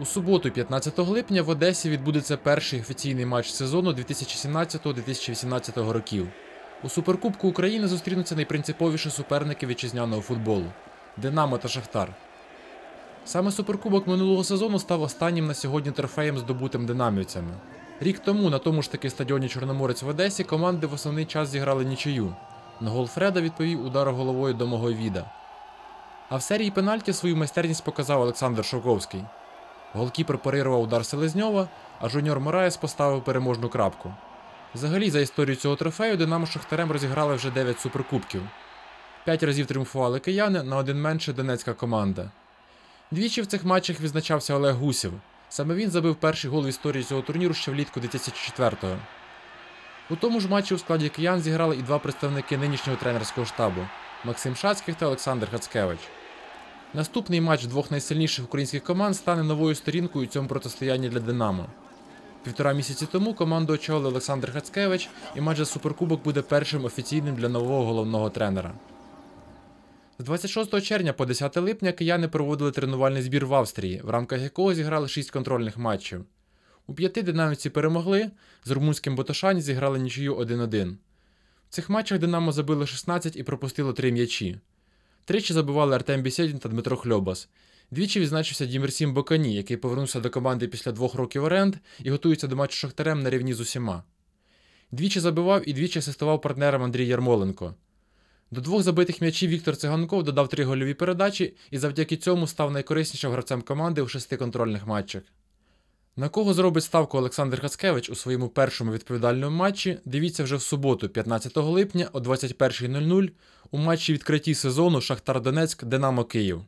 У суботу, 15 липня, в Одесі відбудеться перший офіційний матч сезону 2017-2018 років. У Суперкубку України зустрінуться найпринциповіші суперники вітчизняного футболу Динамо та Шахтар. Саме суперкубок минулого сезону став останнім на сьогодні трофеєм, здобутим динамівцями. Рік тому на тому ж таки стадіоні Чорноморець в Одесі команди в основний час зіграли нічию. На гол Фреда відповів удар головою до мого віда. А в серії пенальті свою майстерність показав Олександр Шовковський. Голкіпер парирував удар Селезньова, а жуніор Мораєс поставив переможну крапку. Взагалі, за історію цього трофею Динамо Шахтарем розіграли вже 9 суперкубків. П'ять разів тріумфували кияни на один менше донецька команда. Двічі в цих матчах відзначався Олег Гусєв. Саме він забив перший гол в історії цього турніру ще влітку 2004-го. У тому ж матчі у складі киян зіграли і два представники нинішнього тренерського штабу Максим Шацьких та Олександр Хацкевич. Наступний матч двох найсильніших українських команд стане новою сторінкою у цьому протистоянні для Динамо. Півтора місяці тому команду очолив Олександр Хацкевич, і матч за суперкубок буде першим офіційним для нового головного тренера. З 26 червня по 10 липня кияни проводили тренувальний збір в Австрії, в рамках якого зіграли 6 контрольних матчів. У п'яти динамівці перемогли, з румунським Ботошані зіграли нічию 1-1. В цих матчах Динамо забило 16 і пропустило 3 м'ячі. Тричі забивали Артем Бісєдін та Дмитро Хльобас. Двічі відзначився Дімерсім Бокані, який повернувся до команди після двох роківоренд і готується до матчу Шахтарем на рівні з усіма. Двічі забивав і двічі асистував партнерам Андрій Ярмоленко. До двох забитих м'ячів Віктор Циганков додав три гольові передачі і завдяки цьому став найкориснішим гравцем команди у шести контрольних матчах. На кого зробить ставку Олександр Хацкевич у своєму першому відповідальному матчі, дивіться вже в суботу, 15 липня о 21.00 у матчі відкритті сезону Шахтар Донецьк Динамо Київ.